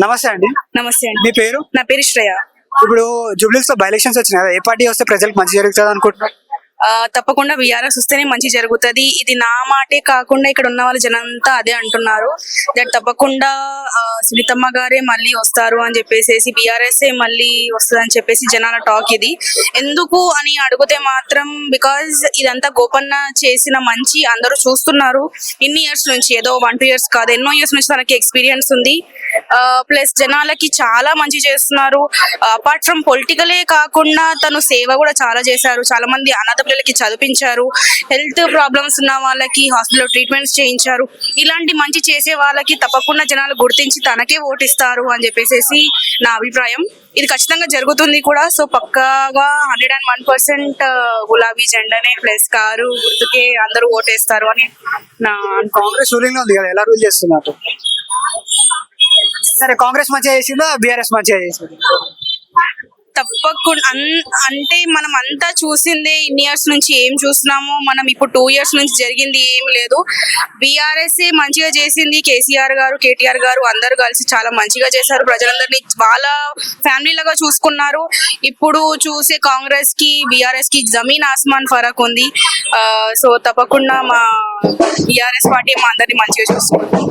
నమస్తే అండి. నమస్తే అండి. మీ పేరు? నా పేరు శ్రేయ. ఇప్పుడు జూబ్లీస్లో బై ఎలక్షన్స్ వచ్చినాయి? కదా ఏ పార్టీ వస్తే ప్రజలకు మంచి జరుగుతుంది అనుకుంటున్నారు? ఆ, తప్పకుండా బీఆర్ఎస్ వస్తేనే మంచి జరుగుతది. ఇది నా మాటే కాకుండా ఇక్కడ ఉన్న వాళ్ళ జనంతా అదే అంటున్నారు. దట్ తప్పకుండా ఆ, సునీతమ్మ గారే మళ్ళీ వస్తారు అని చెప్పేసి బీఆర్ఎస్ మళ్ళీ వస్తుంది అని చెప్పేసి జనాల టాక్ ఇది. ఎందుకు అని అడిగితే మాత్రం బికాజ్ ఇదంతా గోపన్న చేసిన మంచి అందరూ చూస్తున్నారు. ఇన్ని ఇయర్స్ నుంచి ఏదో వన్ టూ ఇయర్స్ కాదు ఎన్నో ఇయర్స్ నుంచి తనకి ఎక్స్పీరియన్స్ ఉంది. ప్లస్ జనాలకి చాలా మంచి చేస్తున్నారు. అపార్ట్ ఫ్రమ్ పొలిటికలే కాకుండా తను సేవ కూడా చాలా చేశారు. చాలా మంది అనాథ పిల్లలకి చదివించారు. హెల్త్ ప్రాబ్లమ్స్ ఉన్న వాళ్ళకి హాస్పిటల్ ట్రీట్మెంట్స్ చేయించారు. ఇలాంటి మంచి చేసే వాళ్ళకి తప్పకుండా జనాలు గుర్తించి తనకే ఓటిస్తారు అని చెప్పేసి నా అభిప్రాయం. ఇది ఖచ్చితంగా జరుగుతుంది కూడా. సో పక్కాగా హండ్రెడ్ అండ్ వన్ పర్సెంట్ గులాబీ జెండానే ప్లస్ కారు గుర్తుకే అందరూ ఓటేస్తారు అని నా కాంగ్రెస్ రూలింగ్ ఉంది కదా ఎలా రూల్ చేస్తున్నారు? సరే కాంగ్రెస్ మంచిగా చేసిందా బీఆర్ఎస్ మంచిగా చేసింది? తప్పకుండా. అంటే మనం అంతా చూసిందే ఇన్ని ఇయర్స్ నుంచి ఏం చూస్తున్నామో మనం ఇప్పుడు టూ ఇయర్స్ నుంచి జరిగింది ఏం లేదు. బీఆర్ఎస్ మంచిగా చేసింది కేసీఆర్ గారు కేటీఆర్ గారు అందరు కలిసి చాలా మంచిగా చేశారు. ప్రజలందరినీ వాళ్ళ ఫ్యామిలీ లాగా చూసుకున్నారు. ఇప్పుడు చూసే కాంగ్రెస్కి బీఆర్ఎస్కి జమీన్ ఆస్మాన్ ఫరక్ ఉంది. సో తప్పకుండా మా బీఆర్ఎస్ పార్టీ మా అందరినీ మంచిగా చూసుకుంటుంది.